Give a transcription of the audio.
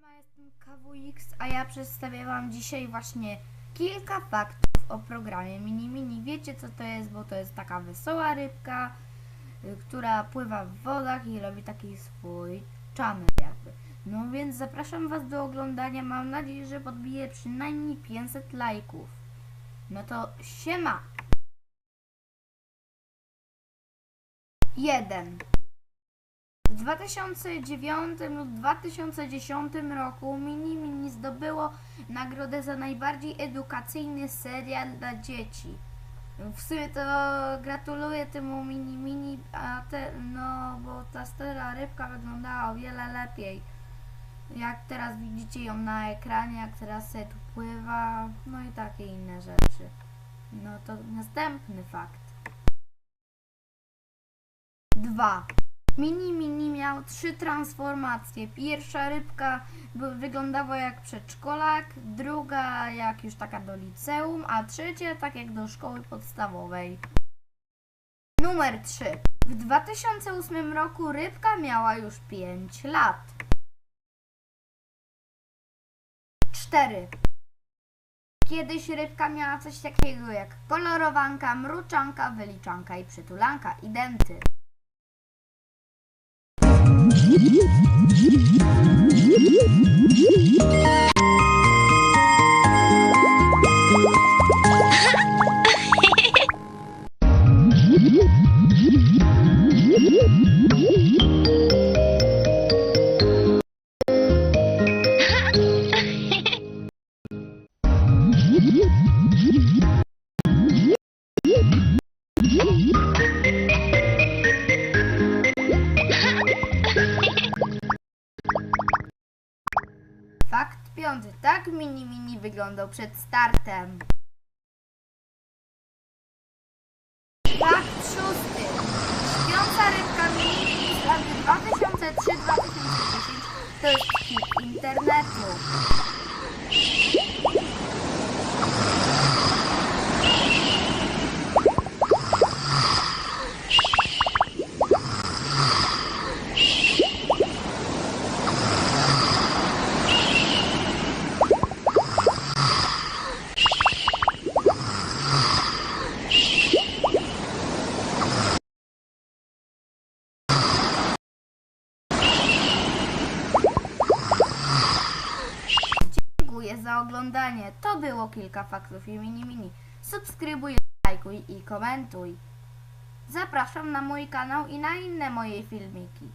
Siema, jestem KWX, a ja przedstawię Wam dzisiaj właśnie kilka faktów o programie Mini Mini. Wiecie co to jest, bo to jest taka wesoła rybka, y, która pływa w wodach i robi taki swój channel jakby. No więc zapraszam Was do oglądania, mam nadzieję, że podbije przynajmniej 500 lajków. No to siema! 1. W 2009 lub 2010 roku Mini Mini zdobyło nagrodę za najbardziej edukacyjny serial dla dzieci. W sumie to gratuluję temu Mini Mini, a te, no bo ta stara rybka wyglądała o wiele lepiej. Jak teraz widzicie ją na ekranie, jak teraz sobie tu pływa, no i takie inne rzeczy. No to następny fakt. 2. Mini Mini miał trzy transformacje. Pierwsza rybka wyglądała jak przedszkolak, druga jak już taka do liceum, a trzecia tak jak do szkoły podstawowej. Numer 3. W 2008 roku rybka miała już 5 lat. 4. Kiedyś rybka miała coś takiego jak kolorowanka, mruczanka, wyliczanka i przytulanka, identy. Yeah. Piąty. Tak Mini Mini wyglądał przed startem. Fakt szósty. Śpiąca rybka Mini z lat 2003-2010 to jest hit internetu. Za oglądanie. To było kilka faktów i mini mini. Subskrybuj, lajkuj i komentuj. Zapraszam na mój kanał i na inne moje filmiki.